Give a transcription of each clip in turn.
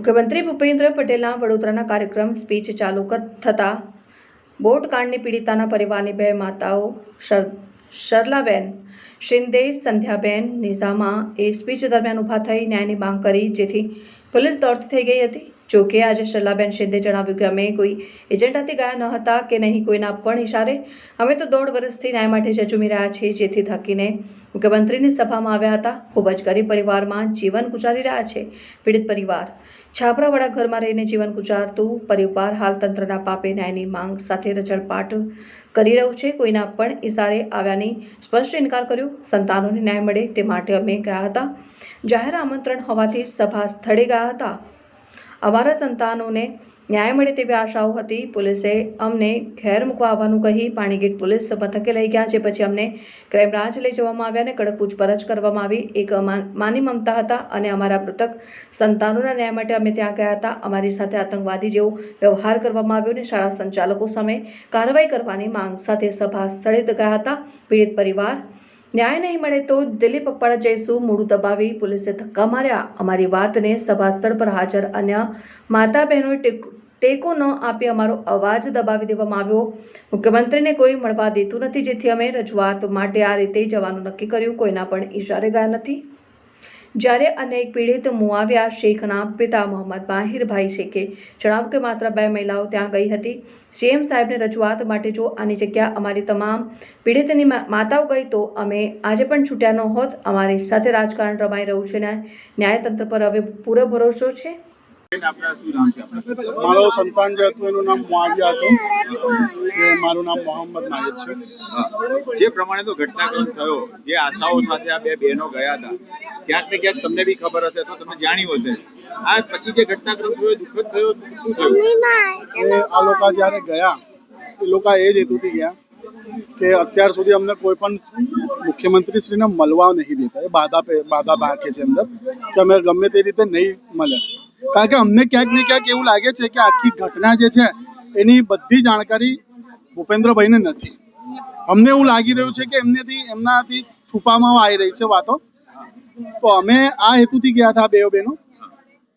મુખ્યમંત્રી ભૂપેન્દ્ર પટેલના વડોદરાના કાર્યક્રમ સ્પીચ ચાલુ થતાં બોટકાંડની પીડિતાના પરિવારની બે માતાઓ શરલાબેન શિંદે, સંધ્યાબેન નિઝામા એ સ્પીચ દરમિયાન ઊભા થઈ ન્યાયની માંગ કરી, જેથી પોલીસ દોડતી થઈ ગઈ હતી. જોકે આજે શરલાબેન શિંદે જણાવ્યું કે અમે કોઈ એજન્ડાથી ગયા ન હતા કે નહીં કોઈના પણ ઇશારે અમે તો દોઢ વર્ષથી ન્યાય માટે જજુમી રહ્યા છીએ, જેથી થકીને મુખ્યમંત્રીની સભામાં આવ્યા હતા. ખૂબ જ ગરીબ પરિવારમાં જીવન ગુજારી રહ્યા છે, પીડિત પરિવાર. છાપરાવાળા ઘરમાં રહીને જીવન ગુજારતું પરિવાર હાલ તંત્રના પાપે ન્યાયની માંગ સાથે રજળપાટ કરી રહ્યું છે. કોઈના પણ ઇશારે આવ્યાની સ્પષ્ટ ઇનકાર કર્યો. સંતાનોને ન્યાય મળે તે માટે અમે ગયા હતા. જાહેર આમંત્રણ હોવાથી સભા સ્થળે ગયા હતા. અમારા સંતાનોને ન્યાય મળે તેવી આશાઓ હતી. પોલીસે અમને ઘેર મૂકવા આવવાનું કહી પાણીગેટ પોલીસ મથકે લઈ ગયા, જે પછી અમને ક્રાઇમ બ્રાન્ચ લઈ જવામાં આવ્યા અને કડક પૂછપરછ કરવામાં આવી. એક માની મમતા હતા અને અમારા મૃતક સંતાનોના ન્યાય માટે અમે ત્યાં ગયા હતા. અમારી સાથે આતંકવાદી જેવો વ્યવહાર કરવામાં આવ્યો અને શાળા સંચાલકો સામે કાર્યવાહી કરવાની માંગ સાથે સભા સ્થળે ગયા હતા. પીડિત પરિવાર ન્યાય નહીં મળે તો દિલ્હી પગપાળા જઈશું મોડું દબાવી પોલીસે ધક્કા માર્યા. અમારી વાતને સભાસ્થળ પર હાજર અન્ય માતા બહેનોએ ટેકો ન આપી અમારો અવાજ દબાવી દેવામાં આવ્યો. મુખ્યમંત્રીને કોઈ મળવા દેતું નથી, જેથી અમે રજૂઆત માટે આ રીતે જવાનું નક્કી કર્યું. કોઈના પણ ઈશારે ગયા નથી. જ્યારે અનેક પીડિત મુઆવ્યા શેખના પિતા મોહમ્મદ માહિરભાઈ શેખે જણાવ્યું કે માત્ર બે મહિલાઓ ત્યાં ગઈ હતી. સીએમ સાહેબને રજૂઆત માટે જો આની જગ્યા અમારી તમામ પીડિતની માતાઓ ગઈ તો અમે આજે પણ છૂટ્યા ન હોત. અમારી સાથે રાજકારણ રમાઈ રહ્યું છે ને ન્યાયતંત્ર પર હવે પૂરો ભરોસો છે? મારો સંતાન જે હતું એનું નામ મુઆવિયા હતું. એ મારું નામ મોહમ્મદ નાહિદ છે. જે પ્રમાણે તો ઘટનાક્રમ થયો જે આશાઓ સાથે આ બે બહેનો ગયા હતા ક્યાંક ને ક્યાંક તમને બી ખબર હશે તો તમે જાણ્યું હશે. આ પછી જે ઘટનાક્રમ થયો દુઃખદ થયો શું થયું? આ લોકો જ્યારે ગયા, એ લોકો એ જ હેતુથી ગયા કે અત્યાર સુધી અમને કોઈ પણ મુખ્યમંત્રીશ્રીને મળવા નહીં દેતા. એ બાધા બાધા રાખે છે અંદર કે અમે ગમે તે રીતે નહીં મળે. કારણ કે અમને ક્યાંક ને ક્યાંક એવું લાગે છે કે આખી ઘટના જે છે, એની બધી જાણકારી ભૂપેન્દ્રભાઈને નથી. અમને એવું લાગી રહ્યું છે કે એમનેથી, એમનાથી છુપામાં આવી રહી છે વાતો. તો અમે આ હેતુથી ગયા હતા બે બહેનો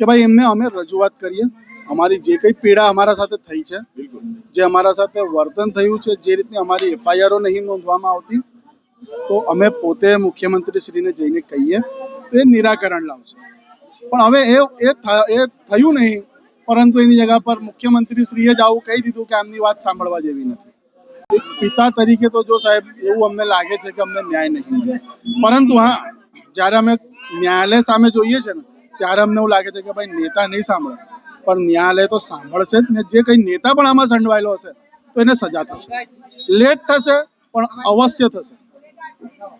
કે ભાઈ એમને અમે રજૂઆત કરીએ. અમારી જે કંઈ પીડા અમારા સાથે થઈ છે, જે અમારા સાથે વર્તન થયું છે, જે રીતે અમારી એફઆઈઆરો નહીં નોંધવામાં આવતી, તો અમે પોતે મુખ્યમંત્રીશ્રીને જઈને કહીએ તો નિરાકરણ લાવશે. પણ હવે એ એ થયું નહીં, પરંતુ એની જગ્યા પર મુખ્યમંત્રીશ્રીએ જ આવું કહી દીધું કે આમની વાત સાંભળવા જેવી નથી. પિતા તરીકે તો જો સાહેબ એવું અમને લાગે છે કે અમને ન્યાય નહીં મળે. પરંતુ હા જ્યારે અમે ન્યાયાલય સામે જોઈએ છે ને ત્યારે અમને એવું લાગે છે કે ભાઈ નેતા નહીં સાંભળે. પણ ન્યાયાલય તો સાંભળશે જ ને જે કંઈ નેતા પણ આમાં સંડવાયેલો હશે તો એને સજા થશે. લેટ થશે પણ અવશ્ય થશે.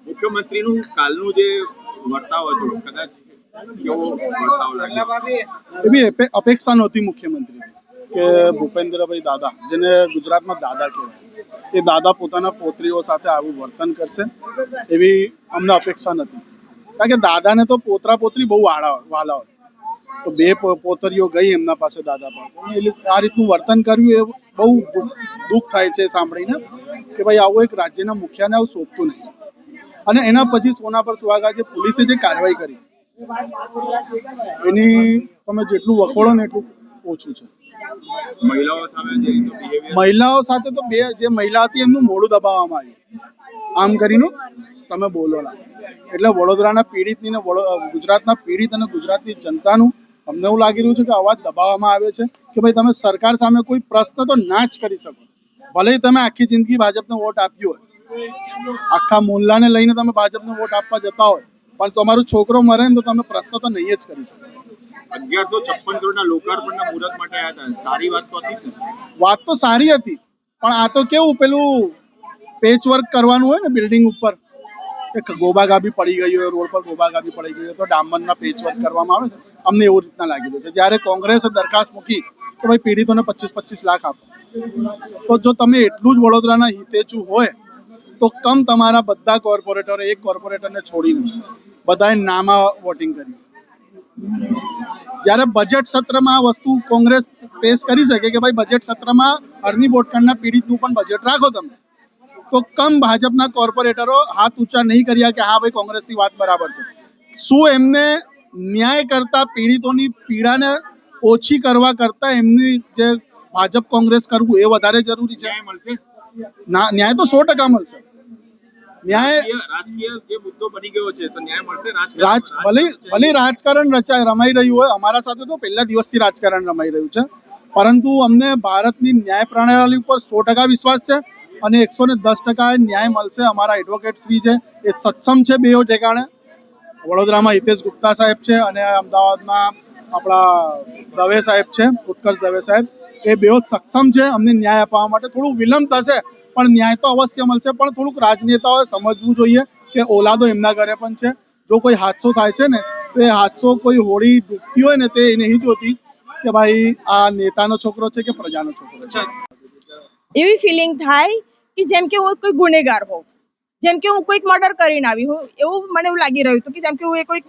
મુખ્યમંત્રીનું કાલનું જે વર્તાવ હતું કદાચ એવી અપેક્ષા નહોતી મુખ્યમંત્રી કે ભૂપેન્દ્રભાઈ દાદા જેને ગુજરાતમાં દાદા કહેવાય એ દાદા પોતાના પોત્રીઓ સાથે આવું વર્તન કરશે એવી અમને અપેક્ષા નથી. કારણ કે દાદાને તો પોતરા પોતરી બહુ વાળા વાલા હોય. તો બે પોતરીઓ ગઈ એમના પાસે દાદા પાસે. એટલે આ રીતનું વર્તન કર્યું એ બહુ દુઃખ થાય છે સાંભળીને કે ભાઈ આવું એક રાજ્યના મુખ્યને આવું શોધતું નહીં. અને એના પછી સોના પર સુહાગા જે પોલીસે જે કાર્યવાહી કરી. એની તમે જેટલું વખોડો ને એટલું ઓછું છે. મહિલાઓ સાથે તો બે જે મહિલા હતી એમનું મોડું દબાવવામાં આવ્યું. આમ કરીને તમે બોલો ના. એટલે વડોદરાના પીડિતની ને ગુજરાતના પીડિત અને ગુજરાતની જનતાનું અમને એવું લાગી રહ્યું છે કે અવાજ દબાવવામાં આવે છે કે ભાઈ તમે સરકાર સામે કોઈ પ્રશ્ન તો ના જ કરી શકો. ભલે તમે આખી જિંદગી ભાજપને વોટ આપ્યો હોય. આખા મોલ્લાને લઈને તમે ભાજપને વોટ આપવા જતા હોય. પણ તમારો છોકરો મરે ને તો તમે પ્રશ્ન તો નહીં જ કરી શકો. અગિયારસો છપ્પન કરોડના લોકાર્પણના મુહૂર્ત માટે આવ્યા હતા. સારી વાત તો હતી વાત તો સારી હતી. પણ આ તો કેવું પેલું પેચ વર્ક કરવાનું હોય ને બિલ્ડિંગ ઉપર. ગોબાગાબી પડી ગઈ હોય, રોડ પર ગોબાગાબી પડી ગઈ હોય તો ડામરના પેચ વર્ક કરવામાં આવે? અમને એવું રીતના લાગી રહ્યું છે જ્યારે કોંગ્રેસે દરખાસ્ત મૂકી કે ભાઈ પીડિતોને પચીસ પચીસ લાખ આપો. તો જો તમે એટલું જ વડોદરાના હિતેચુ હોય, તો કમ તમારા બધા કોર્પોરેટરો, એક કોર્પોરેટરને છોડીને બધાએ નામા વોટિંગ કર્યું. જ્યારે બજેટ સત્રમાં વસ્તુ કોંગ્રેસ પેશ કરી શકે કે ભાઈ બજેટ સત્રમાં અરની બોટકાંડના પીડિતનું પણ બજેટ રાખો તમે. તો કમ ભાજપના કોર્પોરેટરો હાથ ઊંચા નહીં કર્યા કે હા ભાઈ કોંગ્રેસની વાત બરાબર છે. શું એમને ન્યાય કરતા પીડિતોની પીડાને ઓછી કરવા કરતા એમની જે ભાજપ કોંગ્રેસ કરવું એ વધારે જરૂરી છે? ન્યાય મળશે? ના ન્યાય તો સો ટકા મળશે. ન્યાય રાજકીય રાજકીય જે મુદ્દો બની ગયો છે તો ન્યાય મળશે? રાજકારણ- રાજ ભલે ભલે રાજકારણ રચાય રમાઈ રહ્યું હોય અમારા સાથે તો પહેલા દિવસથી રાજકારણ રમાઈ રહ્યું છે. પરંતુ અમને ભારતની ન્યાય પ્રણાલી ઉપર સો ટકા વિશ્વાસ છે. અને એકસો ને દસ ટકા ન્યાય મળશે અમારા એડવોકેટ શ્રી છે. એ સક્ષમ છે બેઓ ઠેકાણે. વડોદરામાં હિતેશ ગુપ્તા સાહેબ છે અને અમદાવાદમાં આપણા દવે સાહેબ છે, ઉત્કર્ષ દવે સાહેબ. એ બેઓ સક્ષમ છે, અમને ન્યાય અપાવવા માટે થોડું વિલંબ થશે, પણ ન્યાય તો અવશ્ય મળશે. પણ થોડુંક રાજનેતાઓએ સમજવું જોઈએ કે ઓલાદો એમના ઘરે પણ છે. જો કોઈ હાદસો થાય છે ને, તો એ હાદસો કોઈ હોળી ડૂબતી હોય ને, તે એ નહીં જોતી કે ભાઈ આ નેતાનો છોકરો છે કે પ્રજાનો છોકરો છે. એવી ફિલિંગ થાય કે જેમ કે હું કોઈ ગુનેગાર હોઉં, જેમ કે હું કોઈક મર્ડર કરીને આવી હું એવું મને એવું લાગી રહ્યું હતું કે જેમ કે હું એ કોઈક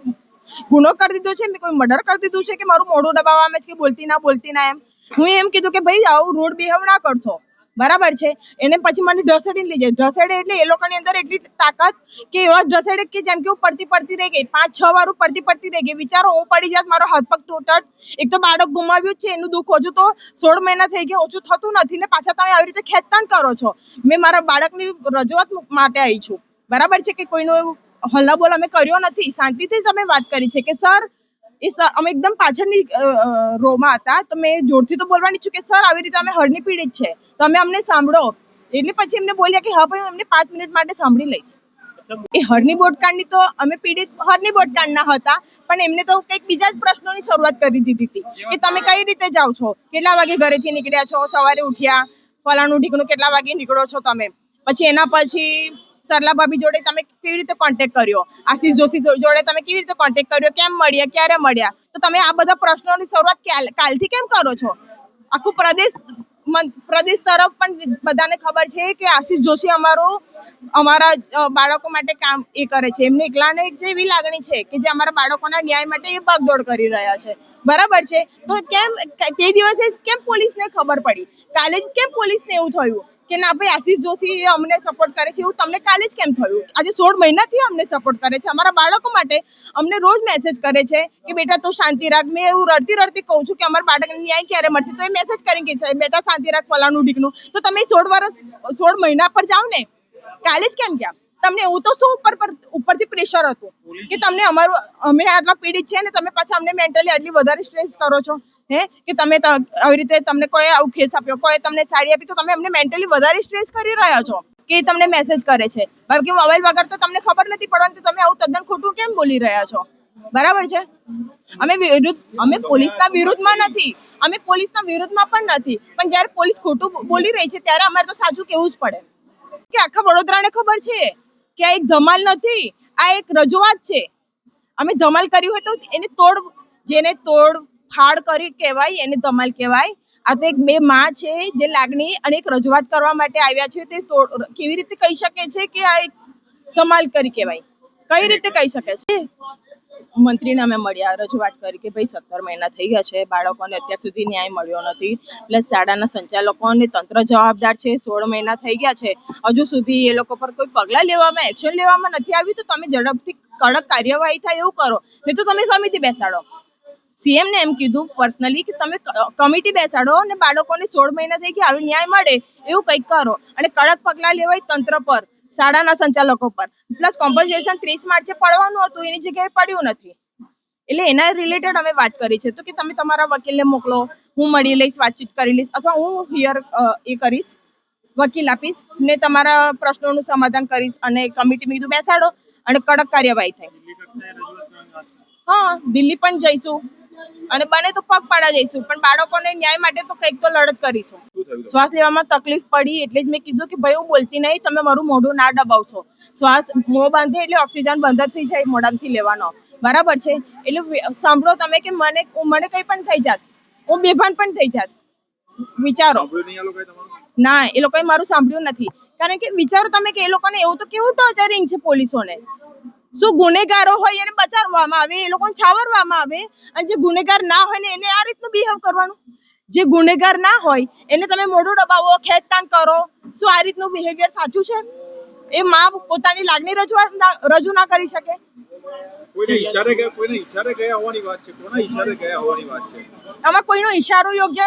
ગુનો કરી દીધો છે, મેં કોઈ મર્ડર કરી દીધું છે કે મારું મોઢું દબાવવામાં છે કે બોલતી ના બોલતી ના એમ. હું એમ કીધું કે ભાઈ આવું રોડ બિહેવ ના કરશો. બરાબર છે? એને પછી મને ઢસેડીને લઈ જાય. ઢસેડે એટલે એ લોકોની અંદર એટલી તાકાત કે એવા ઢસેડે કે જેમ કે હું પડતી પડતી રહી ગઈ. પાંચ, છ વાર હું પડતી પડતી રહી ગઈ. વિચારો, હું પડી જાત, મારો હાથ પગ તૂટત. એક તો બાળક ગુમાવ્યું છે, એનું દુઃખ હજુ તો સોળ મહિના થઈ ગયા, ઓછું થતું નથી ને પાછા તમે આવી રીતે ખેંચતાણ કરો છો. મેં મારા બાળકની રજૂઆત માટે આવી છું. બરાબર છે કે કોઈનો એવું હલ્લાબોલ અમે કર્યો નથી? શાંતિથી જ અમે વાત કરી છે કે, સર એ સર, અમે એકદમ પાછળની રોમાં હતા. તો મેં જોરથી તો બોલવાની છું કે, સર, આવી રીતે અમે હળની પીડિત છે. તમે અમને સાંભળો. એટલે પછી એમને બોલ્યા કે, હા, ભાઈ, હું એમને પાંચ મિનિટ માટે સાંભળી લઈશ. એ હરની બોટકાંડની તો અમે પીડિત હરની બોટકાંડના હતા. પણ એમને તો કંઈક બીજા જ પ્રશ્નોની શરૂઆત કરી દીધી હતી. કે તમે કઈ રીતે જાઓ છો? કેટલા વાગે ઘરેથી નીકળ્યા છો? સવારે ઉઠ્યા? ફલાણું ઢીકણું કેટલા વાગે નીકળો છો તમે? પછી એના પછી સરલા ભાભી જોડે તમે કેવી રીતે કોન્ટેક્ટ કર્યો? આશીષ જોશી જોડે તમે કેવી રીતે કોન્ટેક્ટ કર્યો? કેમ મળ્યા? ક્યારે મળ્યા? તો તમે આ બધા પ્રશ્નોની શરૂઆત કાલથી કેમ કરો છો? આખું પ્રદેશ પ્રદેશ તરફ પણ બધાને ખબર છે કે આશીષ જોશી અમારો, અમારા બાળકો માટે કામ એ કરે છે. એમને એકલાને એક એવી લાગણી છે કે જે અમારા બાળકોના ન્યાય માટે એ ભાગદોડ કરી રહ્યા છે. બરાબર છે? તો કેમ તે દિવસે કેમ પોલીસને ખબર પડી? કાલે કેમ પોલીસને એવું થયું? કે ના ભાઈ, આશીષ જોશી એ અમને સપોર્ટ કરે છે, એવું તમને કાલે જ કેમ થયું? આજે સોળ મહિનાથી અમને સપોર્ટ કરે છે. અમારા બાળકો માટે અમને રોજ મેસેજ કરે છે કે, બેટા, તું શાંતિ રાખ. મેં એવું રડતી રડતી કહું છું કે, અમારા બાળકને ન્યાય ક્યારે મળશે? તો એ મેસેજ કરીને કે બેટા, શાંતિ રાખ ફલાણું ઢીકનું. તો તમે સોળ વર્ષ, સોળ મહિના પર જાઓ ને, કાલે જ કેમ ગયા? તમને એવું તો શું ઉપર પર, ઉપરથી પ્રેશર હતું? કે તમને અમારું, અમે આટલા પીડિત છે ને તમે પાછા અમને મેન્ટલી આટલી વધારે સ્ટ્રેસ કરો છો, હે? કે તમે આવી રીતે તમને કોઈ આવું ખેસ આપ્યો, કોઈ તમને સાડી આપી, તો તમે અમને મેન્ટલી વધારે સ્ટ્રેસ કરી રહ્યા છો કે તમને મેસેજ કરે છે? બાકી મોબાઈલ વગર તો તમને ખબર નથી પડવાની તમે આવું તદ્દન ખોટું કેમ બોલી રહ્યા છો? બરાબર છે? અમે વિરુદ્ધ, અમે પોલીસના વિરુદ્ધમાં નથી, અમે પોલીસના વિરુદ્ધમાં પણ નથી, પણ જ્યારે પોલીસ ખોટું બોલી રહી છે ત્યારે અમારે તો સાચું કેવું જ પડે? કે આખા વડોદરાને ખબર છે કે આ એક ધમાલ નથી આ એક રજૂઆત છે. અમે ધમાલ કર્યું હોય તો એને તોડ, જેને તોડ, ફાડ કરી કહેવાય, એને ધમાલ કહેવાય. આ તો એક બે માં છે જે લાગણી અને એક રજૂઆત કરવા માટે આવ્યા છે. તે તોડ, કેવી રીતે કહી શકે છે કે આ એક ધમાલ કરી કહેવાય? કઈ રીતે કહી શકે છે? મંત્રીને અમે મળ્યા, રજૂઆત કરી કે ભાઈ સત્તર મહિના થઈ ગયા છે, બાળકોને અત્યાર સુધી ન્યાય મળ્યો નથી. એટલે શાળાના સંચાલકોને તંત્ર જવાબદાર છે, સોળ મહિના થઈ ગયા છે. હજુ સુધી એ લોકો પર કોઈ પગલાં લેવામાં એક્શન લેવામાં નથી આવ્યું, તો તમે ઝડપથી કડક કાર્યવાહી થાય એવું કરો. નહીં તો તમે સમિતિ બેસાડો. સીએમ ને એમ કીધું પર્સનલી કે તમે કમિટી બેસાડો અને બાળકોને સોળ મહિના થઈ ગયા આવી ન્યાય મળે, એવું કંઈક કરો. અને કડક પગલાં લેવાય તંત્ર પર. શાળાના સંચાલકો પર. પ્લસ કોમ્પન્સેશન ત્રીસ માર્ચે પડવાનું હતું, એની જગ્યાએ પડ્યું નથી. એટલે એના રિલેટેડ અમે વાત કરી છે. તો કે તમે તમારા વકીલને મોકલો, હું મળી લઈશ, વાતચીત કરી લઈશ, અથવા હું હિયર એ કરીશ, વકીલ આપીશ, ને તમારા પ્રશ્નોનું સમાધાન કરીશ અને કમિટી કીધું બેસાડો અને કડક કાર્યવાહી થાય. હા, દિલ્હી પણ જઈશું. અને બને તો પગ પાડા જઈશું. પણ બાળકોને ન્યાય માટે તો કંઈક તો લડત કરીશું. શ્વાસ લેવામાં તકલીફ પડી એટલે જ મેં કીધું કે ભાઈ હું બોલતી નહીં તમે મારું મોઢું ના દબાવશો. શ્વાસ મોં બાંધે એટલે ઓક્સિજન બંધ જ થઈ જાય મોઢામાંથી લેવાનો. બરાબર છે? એટલે સાંભળો તમે કે મને મને કંઈ પણ થઈ જાત. હું બેભાન પણ થઈ જાત. વિચારો. ના એ લોકોએ મારું સાંભળ્યું નથી. કારણ કે વિચારો તમે કે એ લોકોને એવું તો કેવું ટોર્ચરિંગ છે પોલીસોને? શું ગુનેગારો હોય એને બચાવવામાં આવે? એ લોકોને છાવરવામાં આવે? અને જે ગુનેગાર ના હોય ને એને આ રીતનું બિહેવ કરવાનું? જે ગુનેગાર ના હોય એને તમે મોઢું દબાવો ખેંચતાણ કરો. શું આ રીતનું બિહેવિયર સાચું છે? એ માં પોતાની લાગણી રજૂઆત રજૂ ના કરી શકે? કોઈને ઈશારે ગયા કોઈને ઈશારે ગયા હોવાની વાત છે? કોના ઈશારે ગયા હોવાની વાત છે? આમાં કોઈનો ઈશારો યોગ્ય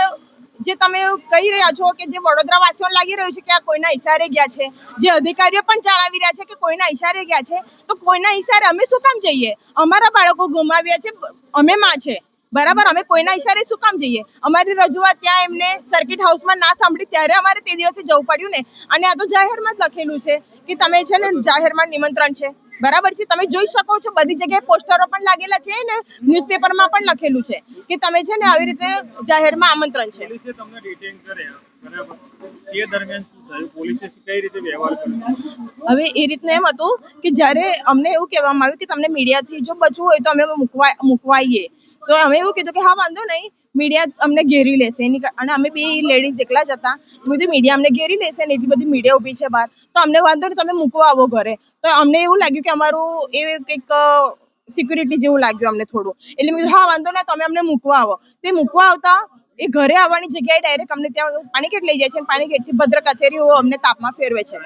જે તમે કહી રહ્યા છો કે જે વડોદરા વાસીઓને લાગી રહ્યું છે કે આ કોઈના ઈશારે ગયા છે જે અધિકારીઓ પણ જણાવી રહ્યા છે કે કોઈના ઈશારે ગયા છે તો કોઈના ઈશારે અમે શું કામ જઈએ? અમારા બાળકો ગુમાવ્યા છે અમે માં છે. બરાબર, અમે કોઈના ઈશારે શું કામ જઈએ? અમારી રજૂઆત ત્યાં એમને સર્કિટ હાઉસમાં ના સાંભળી, ત્યારે અમારે તે દિવસે જવું પડ્યું ને. અને આ તો જાહેરમાં જ લખેલું છે કે તમે છે ને જાહેરમાં નિમંત્રણ છે. બરાબર છે? તમે જોઈ શકો છો, બધી જગ્યાએ પોસ્ટરો પણ લાગેલા છે ને ન્યૂઝપેપરમાં પણ લખેલું છે કે તમે છે ને આવી રીતે જાહેરમાં આમંત્રણ છે. હવે એ રીતનું એમ હતું કે જ્યારે અમને એવું કહેવામાં આવ્યું કે તમને મીડિયાથી જો બચવું હોય તો અમે મૂકવા મૂકવાઈએ. તો અમે એવું કીધું કે હા, વાંધો નહીં. મીડિયા અમને ઘેરી લેશે. એની અને અમે બે લેડીઝ એકલા જ હતા. બધી મીડિયા અમને ઘેરી લેશે ને એટલી બધી મીડિયા ઊભી છે બહાર. તો અમને વાંધો નહીં, તમે મૂકવા આવો ઘરે. તો અમને એવું લાગ્યું કે અમારું એ કંઈક સિક્યુરિટી જેવું લાગ્યું અમને થોડું. એટલે મેં કીધું, હા, વાંધો ના તમે અમને મૂકવા આવો. તે મૂકવા આવતા એ ઘરે આવવાની જગ્યાએ ડાયરેક્ટ અમને ત્યાં પાણીગેટ લઈ જાય છે અને પાણીગેટથી ભદ્ર કચેરીઓ અમને તાપમાં ફેરવે છે.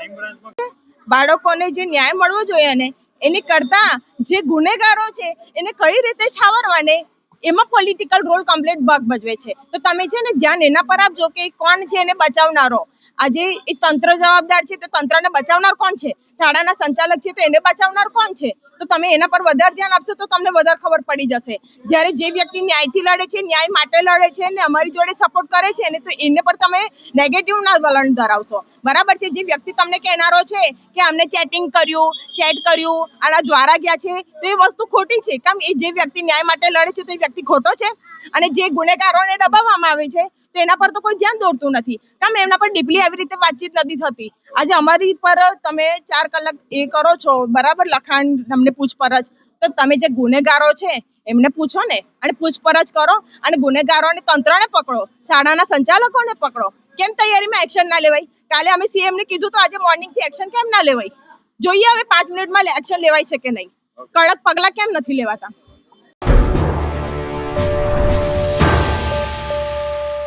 બાળકોને જે ન્યાય મળવો જોઈએ ને એની કરતા જે ગુનેગારો છે, એને કઈ રીતે છાવરવાને, એમાં પોલિટિકલ રોલ કમ્પ્લીટ ભાગ ભજવે છે. તો તમે છે ને ધ્યાન એના પર આપજો કે કોણ છે એને બચાવનારો. આજે એ તંત્ર જવાબદાર છે, તો તંત્રને બચાવનાર કોણ છે? શાળાના સંચાલક છે, તો એને બચાવનાર કોણ છે? તો તમે એના પર વધારે ધ્યાન આપશો, તો તમને વધારે ખબર પડી જશે. જ્યારે જે વ્યક્તિ ન્યાયથી લડે છે, ન્યાય માટે લડે છે, ને અમારી જોડે સપોર્ટ કરે છે, ને તો એને પર તમે નેગેટિવ ના વલણ ધરાવશો. બરાબર છે? જે વ્યક્તિ તમને કહેનારો છે કે અમને ચેટિંગ કર્યું ચેટ કર્યું, આના દ્વારા ગયા છે, તો એ વસ્તુ ખોટી છે. કેમ? એ જે વ્યક્તિ ન્યાય માટે લડે છે, તો એ વ્યક્તિ ખોટો છે? અને જે ગુનેગારોને દબાવવામાં આવે છે તો એના પર તો કોઈ ધ્યાન દોરતું નથી. કેમ એમના પર ડીપલી આવી રીતે વાતચીત નથી થતી. આજે અમારી પર તમે ચાર કલાક એ કરો છો બરાબર લખાણ તમને પૂછપરછ. તો તમે જે ગુનેગારો છે એમને પૂછો ને અને પૂછપરછ કરો અને ગુનેગારોને તંત્રને પકડો શાળાના સંચાલકોને પકડો. કેમ તૈયારીમાં એક્શન ના લેવાય? કાલે અમે સીએમ ને કીધું તો આજે મોર્નિંગથી એક્શન કેમ ના લેવાય? જોઈએ હવે પાંચ મિનિટમાં એક્શન લેવાય છે કે નહીં? કડક પગલાં કેમ નથી લેવાતા?